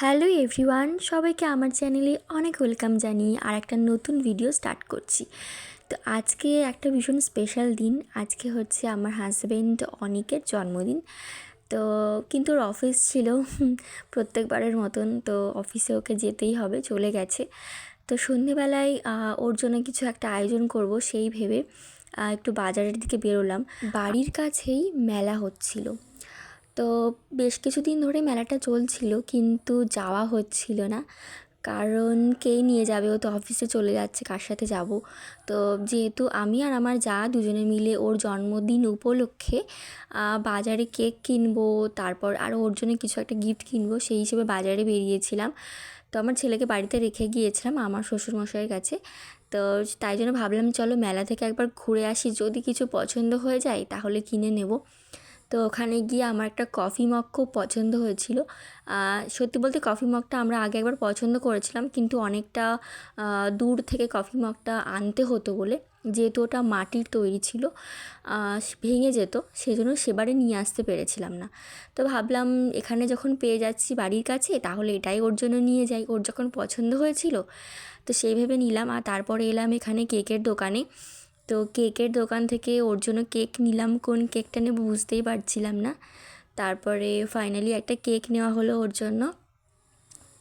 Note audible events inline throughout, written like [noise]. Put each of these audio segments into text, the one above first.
Hello everyone, সবাইকে আমার চ্যানেলে অনেক ওয়েলকাম জানিয়ে আর একটা নতুন ভিডিও স্টার্ট করছি। তো আজকে একটা ভীষণ স্পেশাল দিন, আজকে হচ্ছে আমার হাজব্যান্ড অনিকের জন্মদিন। তো কিন্তু ওর অফিস ছিল [laughs] প্রত্যেকবারের মতন, তো অফিসে ওকে যেতেই হবে, চলে গেছে। তো সন্ধেবেলায় ওর জন্য কিছু একটা আয়োজন করব সেই ভেবে একটু বাজারের দিকে বেরোলাম। বাড়ির কাছেই মেলা হচ্ছিল। তো বেশ কিছুদিন ধরে মেলাটা চলছিল, কিন্তু যাওয়া হচ্ছিল না। কারণ কেই নিয়ে যাবে? ও তো অফিসে চলে যাচ্ছে, কার সাথে যাব? তো যেহেতু আমি আর আমার যা দুজনে মিলে ওর জন্মদিন উপলক্ষে বাজারে কেক কিনবো, তারপর আর ওর জন্য কিছু একটা গিফট কিনবো, সেই হিসেবে বাজারে বেরিয়েছিলাম। তো আমার ছেলেকে বাড়িতে রেখে গিয়েছিলাম আমার শ্বশুরমশাইয়ের কাছে। তো তাই জন্য ভাবলাম, চলো মেলা থেকে একবার ঘুরে আসি, যদি কিছু পছন্দ হয়ে যায় তাহলে কিনে নেব। তো ওখানে গিয়ে আমার একটা কফি মগ খুব পছন্দ হয়েছিল। সত্যি বলতে কফি মগটা আমরা আগে একবার পছন্দ করেছিলাম, কিন্তু অনেকটা দূর থেকে কফি মগটা আনতে হতো বলে। যেহেতু ওটা মাটির তৈরি ছিল ভেঙে যেত, সেজন্য সেবারে নিয়ে আসতে পেরেছিলাম না। তো ভাবলাম এখানে যখন পেয়ে যাচ্ছি বাড়ির কাছে, তাহলে এটাই ওর জন্য নিয়ে যাই। ওর যখন পছন্দ হয়েছিল, তো সেই ভেবে নিলাম। আর তারপরে এলাম এখানে কেকের দোকানে। তো কেকের দোকান থেকে ওর জন্য কেক নিলাম। কোন কেকটা নেব বুঝতেই পারছিলাম না। তারপরে ফাইনালি একটা কেক নেওয়া হলো ওর জন্য।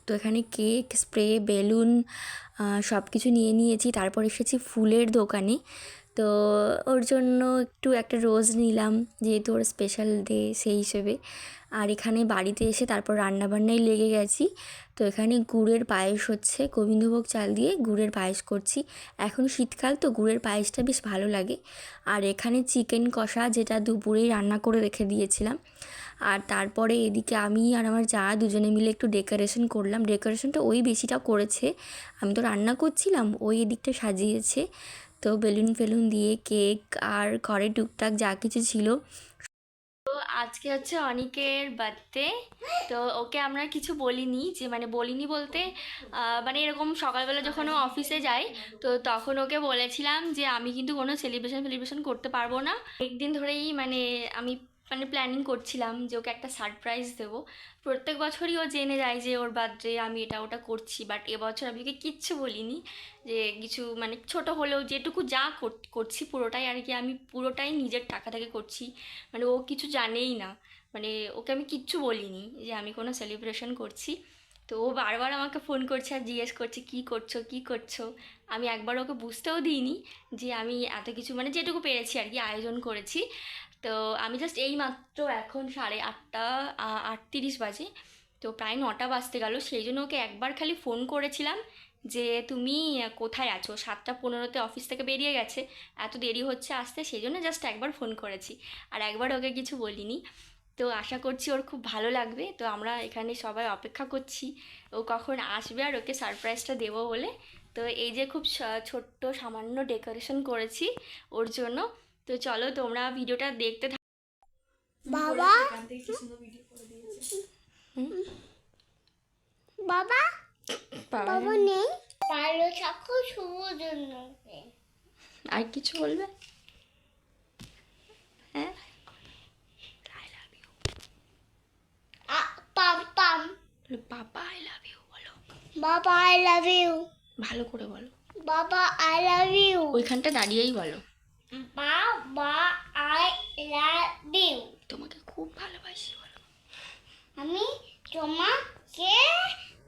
তো এখানে কেক, স্প্রে, বেলুন সব কিছু নিয়ে নিয়েছি। তারপর এসেছি ফুলের দোকানে। তো ওর জন্য একটু একটা রোজ নিলাম, যেহেতু ওর স্পেশাল ডে সেই হিসেবে। আর এখানে বাড়িতে এসে তারপর রান্নাবান্নায় লেগে গেছি। তো এখানে গুড়ের পায়েস হচ্ছে, গোবিন্দভোগ চাল দিয়ে গুড়ের পায়েস করছি। এখন শীতকাল, তো গুড়ের পায়েসটা বেশ ভালো লাগে। আর এখানে চিকেন কষা, যেটা দুপুরেই রান্না করে রেখে দিয়েছিলাম। আর তারপরে এদিকে আমি আর আমার যা দুজনে মিলে একটু ডেকোরেশন করলাম। ডেকোরেশনটা ওই বেশিটা করেছে। আমি তো রান্না করছিলাম, ওই এদিকটা সাজিয়েছে। তো বেলুন ফেলুন দিয়ে কেক আর ঘরে টুকটাক যা কিছু ছিল। তো আজকে হচ্ছে অনিকের বার্থডে। তো ওকে আমরা কিছু বলিনি, যে মানে বলিনি বলতে মানে এরকম সকালবেলা যখন ও অফিসে যাই তো তখন ওকে বলেছিলাম যে আমি কিন্তু কোনো সেলিব্রেশন ফেলিব্রেশন করতে পারব না। একদিন ধরেই মানে আমি মানে প্ল্যানিং করছিলাম যে ওকে একটা সারপ্রাইজ দেবো। প্রত্যেক বছরই ও জেনে যায় যে ওর বার্থডে আমি এটা ওটা করছি। বাট এবছর আমি ওকে কিচ্ছু বলিনি যে কিছু মানে ছোট হলেও যেটুকু যা কর- করছি পুরোটাই আর কি আমি পুরোটাই নিজের টাকা থেকে করছি। মানে ও কিছু জানেই না। মানে ওকে আমি কিচ্ছু বলিনি যে আমি কোনো সেলিব্রেশন করছি। তো ও বারবার আমাকে ফোন করছে আর জিজ্ঞেস করছে, কী করছ? কী করছ? আমি একবার ওকে বুঝতেও দিইনি যে আমি এত কিছু মানে যেটুকু পেরেছি আর কি আয়োজন করেছি। তো আমি জাস্ট এই মাত্র এখন সাড়ে আটটা আটতিরিশ বাজে, তো প্রায় নটা বাজতে গেল। সেই জন্য ওকে একবার খালি ফোন করেছিলাম যে, তুমি কোথায় আছো? সাতটা পনেরোতে অফিস থেকে বেরিয়ে গেছে। এত দেরি হচ্ছে আসতে। সেই জন্য জাস্ট একবার ফোন করেছি। আর একবার ওকে কিছু বলিনি। তো আশা করছি ওর খুব ভালো লাগবে। তো আমরা এখানে সবাই অপেক্ষা করছি। ও কখন আসবে আর ওকে সারপ্রাইজটা দেবো বলে। তো এই যে খুব ছোট্ট সামান্য ডেকোরেশন করেছি ওর জন্য। তো চলো তোমরা ভিডিওটা দেখতে থাকো। বাবা? বাবা? বাবা নেই। ভালো থাকো শুভ জন্য আর কিছু বলবে? হ্যাঁ? বাবা আই লাভ ইউ বলো। বাবা আই লাভ ইউ ভালো করে বলো। বাবা আই লাভ ইউ ওইখানটা দাঁড়িয়েই বলো। বাবা আই লাভ ইউ তোমাকে খুব ভালোবাসি বলো। আমি তোমাকে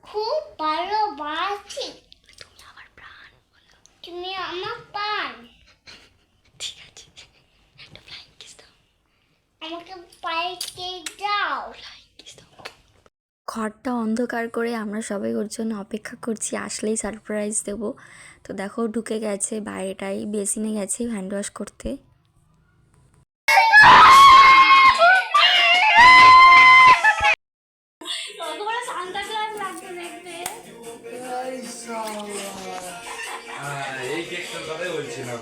খুব ভালোবাসি। তুমি আমার প্রাণ বলো। তুমি আমার পান ঠিক আছে। একটা ফ্লাইং কিস দাও। আমাকে ফ্লাইং কিস দাও। ঘরটা অন্ধকার করে আমরা সবাই ওর জন্য অপেক্ষা করছি আসলেই সারপ্রাইজ দেবো। তো দেখো ঢুকে গেছে বাইরেটাই বেসিনে গেছে হ্যান্ড ওয়াশ করতে। এই কেকটার কথাই বলছিলাম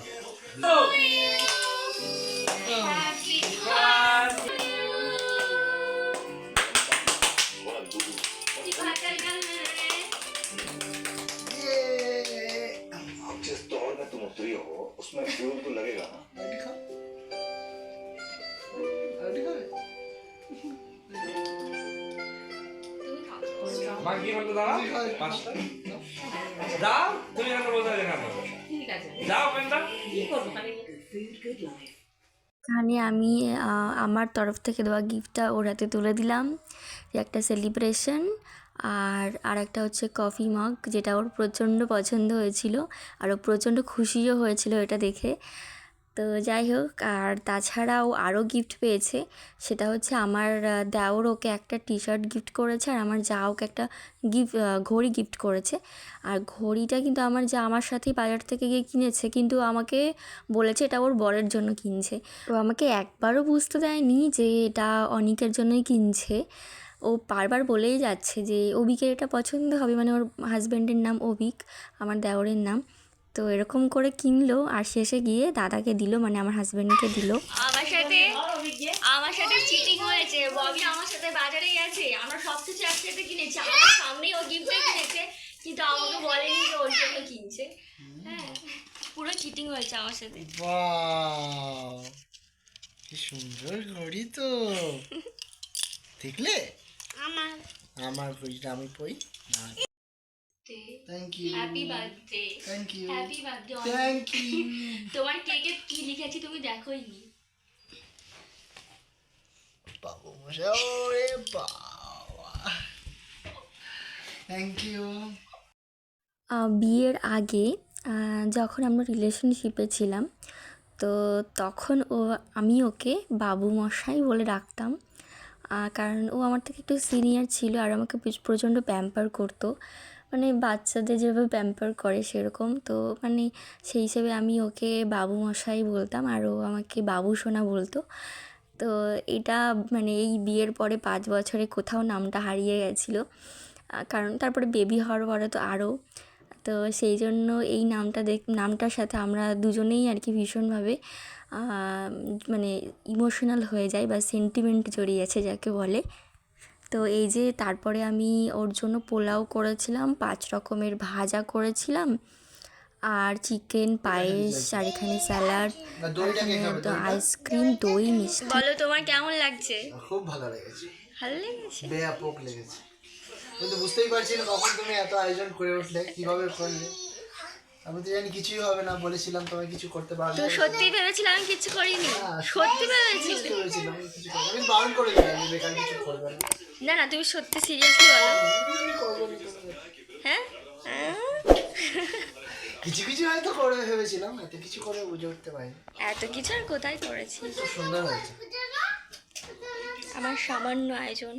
जिस दौर में तुम उतरी हो उसमें फ्यूल तो लगेगा ना তুমি খাও মা কি বলতো দাঁড়া পাঁচটা যাও তুমি এখানে বসে আছো কেন যাও পেনটা এখানে আমি আমার তরফ থেকে দেওয়া গিফটটা ওর হাতে তুলে দিলাম। একটা সেলিব্রেশন আর আর একটা হচ্ছে কফি মগ যেটা ওর প্রচণ্ড পছন্দ হয়েছিল আর ও প্রচণ্ড খুশিও হয়েছিল এটা দেখে। তো যাই হোক, আর তাছাড়াও আরও গিফট পেয়েছে। সেটা হচ্ছে আমার দেওর ওকে একটা টি শার্ট গিফট করেছে আর আমার যা ওকে একটা গিফট ঘড়ি গিফট করেছে। আর ঘড়িটা কিন্তু আমার যা আমার সাথেই বাজার থেকে গিয়ে কিনেছে, কিন্তু আমাকে বলেছে এটা ওর বরের জন্য কিনছে। তো আমাকে একবারও বুঝতে দেয়নি যে এটা অনিকের জন্যই কিনছে। ও বারবার বলেই যাচ্ছে যে, অভিকের এটা পছন্দ হবে। মানে ওর হাজব্যান্ডের নাম অভিক, আমার দেওরের নাম। তো এরকম করে কিনলো আর শেষে গিয়ে দাদাকে দিল মানে আমার হাজব্যান্ডকে দিল। আমার সাথে আমার সাথে চিটিং হয়েছে ববি আমার সাথে বাজারে গেছে আমরা সব কিছু একসাথে কিনেছি আমার সামনেই ও গিফটে কিনেছে কিন্তু আমাকে বলেনি যে ওর জন্য কিনছে। হ্যাঁ পুরো চিটিং হয়েছে আমার সাথে। বাহ কি সুন্দর ঘড়ি তো। দেখলে? আমার। আমার ঘড়িটা আমি পই thank you happy birthday thank you happy birthday thank you তোমার কেকে কি লিখেছি তুমি দেখোই নি। বাবু মশাই ওরে বাবা। থ্যাংক ইউ বিয়ের আগে যখন আমরা রিলেশনশিপে ছিলাম তো তখন ও আমি ওকে বাবু মশাই বলে ডাকতাম। কারণ ও আমার থেকে একটু সিনিয়র ছিল আর আমাকে প্রচণ্ড প্যাম্পার করতো। মানে বাচ্চাদের যেভাবে প্যাম্পার করে সেরকম। তো মানে সেই হিসেবে আমি ওকে বাবু মশাই বলতাম আর ও আমাকে বাবু সোনা বলতো। তো এটা মানে এই বিয়ের পরে পাঁচ বছরে কোথাও নামটা হারিয়ে গেছিল। কারণ তারপরে বেবি হওয়ার পরে তো আরও তো সেই জন্য এই নামটা দেখ, নামটার সাথে আমরা দুজনেই আর কি ভীষণভাবে মানে ইমোশনাল হয়ে যায় বা সেন্টিমেন্ট জড়িয়ে আছে যাকে বলে। তো এই যে তারপরে আমি ওর জন্য পোলাও করেছিলাম পাঁচ রকমের ভাজা করেছিলাম আর চিকেন পায়েস আর এখানে স্যালাড তো আইসক্রিম দই মিষ্টি। বলো তোমার কেমন লাগছে? খুব ভালো লেগেছে। ভালো লেগেছে? ব্যাপক লেগেছে। কিন্তু বুঝতেই পারছি না কখন তুমি এত আয়োজন করে উঠলে কীভাবে করলে। আমি তো জানি কিছুই হবে না বলেছিলাম তোমায় কিছু করতে পারবে তো সত্যি ভেবেছিলাম আমি কিছু করিনি? না, সত্যি ভেবেছিল? বুঝতে পেরেছিলাম আমি। আমি বারণ করে দিলাম যে বেকার কিছু করবে না। না না তুমি সত্যি সিরিয়াসলি বলো। আমি। হ্যাঁ? কিছু কিছু হয়তো করবে ভেবেছিলাম এত কিছু করে বুঝে উঠতে পারিনি। এত কিছু আর কোথায় করেছি? সুন্দর হয়েছে। আমার সামান্য আয়োজন।